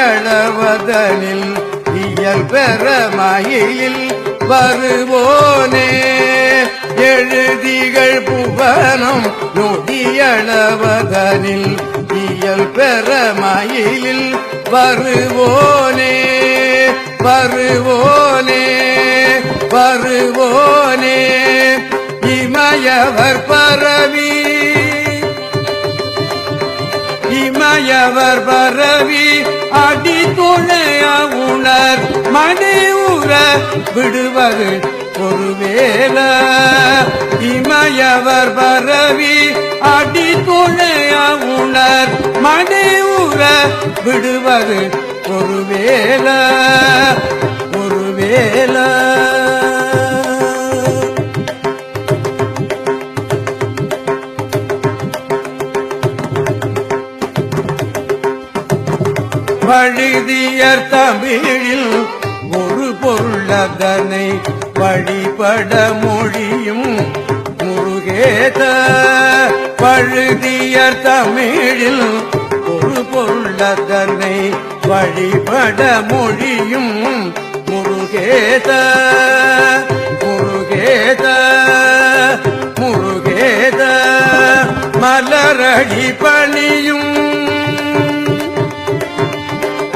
அளவதனில் இயல் பெற மயில் வருவோனே. எழுதிகள் புவனம் நொடியளவதனில் இயல் பெற மயிலில் வருவோனே. வருவோனே வருவோனே. இமயவர் பரவி இமயவர் பரவி அடி துணைய உணர் மணி உற விடுவது ஒருவேல இமயவர் பரவி அடி துணைய உணர் மணி உற விடுவது ஒருவேல ஒருவேல பழுதியர் தமிழில் ஒரு பொருளதனை வழிபட மொழியும் முருகேத. பழுதியர் தமிழில் ஒரு பொருளதனை வழிபட மொழியும் முருகேத. முருகேத முருகேத. மலரடி பணியும்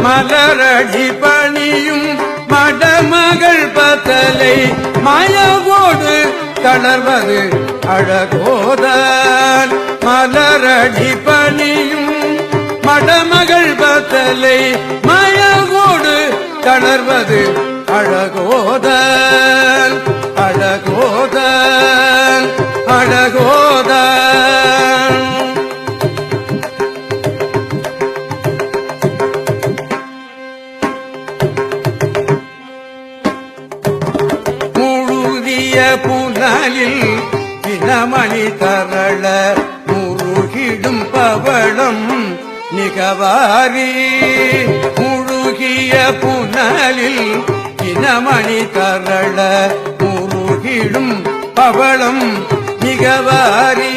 மலரடி பணியும் மடமகள் பத்தலை மயவோடு தளர்வது அழகோதான். மலரடி பணியும் மடமகள் பத்தலை மயவோடு தளர்வது அழகோதான். புனலில் பிணமணி தரள முருகிடும் பவளம் நிகவாரி. முழுகிய புனலில் இனமணி தரள முருகிடும் பவளம் நிகவாரி.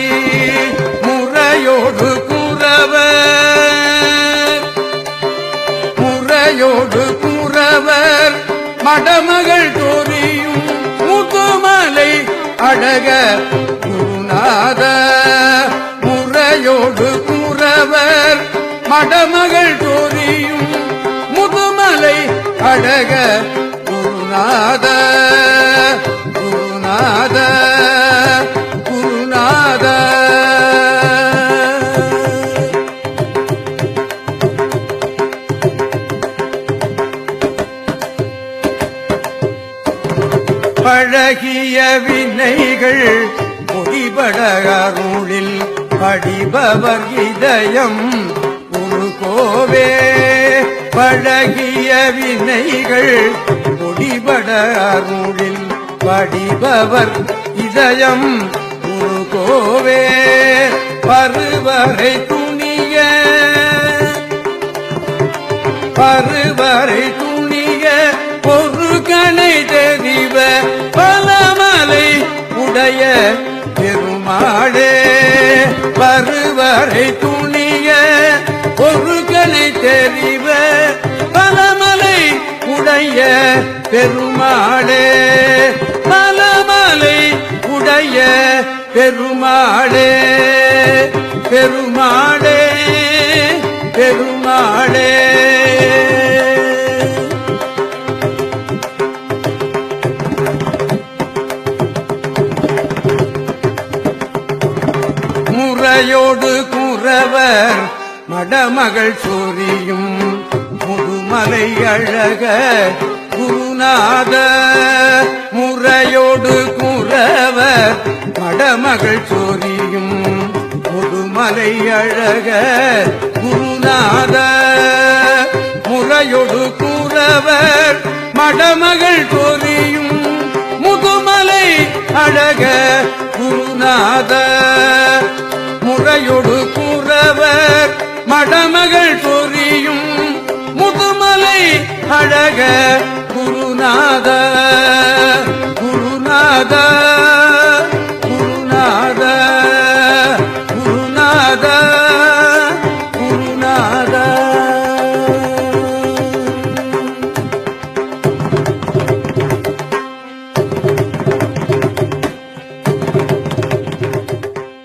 முறையோடு குறவர் முறையோடு குறவர் மடமகள் தோறி அழக குருநாத பழகிய வினைகள் முடிபட அருளில் படிபவர் இதயம் உருகோவே பழகிய வினைகள் முடிபட அருளில் படிபவர் இதயம் உருகோவே பருவரை துணிய பருவரை துணிய ஒரு கணை தெரிவ பலமலை உடைய பெருமாளே பருவரை துணிய ஒரு கணை தெரிவ பலமலை உடைய பெருமாளே பலமலை உடைய பெருமாளே பெருமாளே பெருமாளே. முறையோடு குறவர் மடமகள் சூரியும் முதுமலை அழக குருநாத. முறையோடு குறவர் மடமகள் சூரியும் முதுமலை அழக குருநாத. முறையொடு கூறவர் மடமகள் கோரியும் முதுமலை அழக குருநாத. முறையொடு கூறவர். மடமகள் பொறியும் முதுமலை அழக குருநாத குருநாத